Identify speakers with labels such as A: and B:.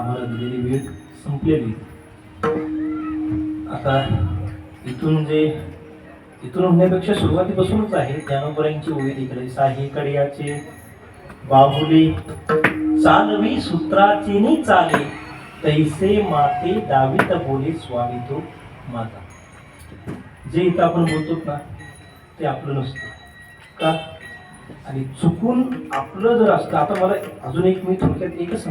A: आम्हाला दिलेली वेळ संपलेली. आता इथून जे इथून होण्यापेक्षा सुरुवातीपासूनच आहे. ज्ञानोबरांची ओळी तिकडे साहिकड्याचे याचे बाहुली चालवी सूत्राची नि चाले. तैसे माते दावित बोले स्वामी तो माता. जे इथं आपण बोलतो ना ते आपलं नसतं. का? आणि चुकून आपलं जर असतं आता मला अजून एक मी थोडक्यात एकच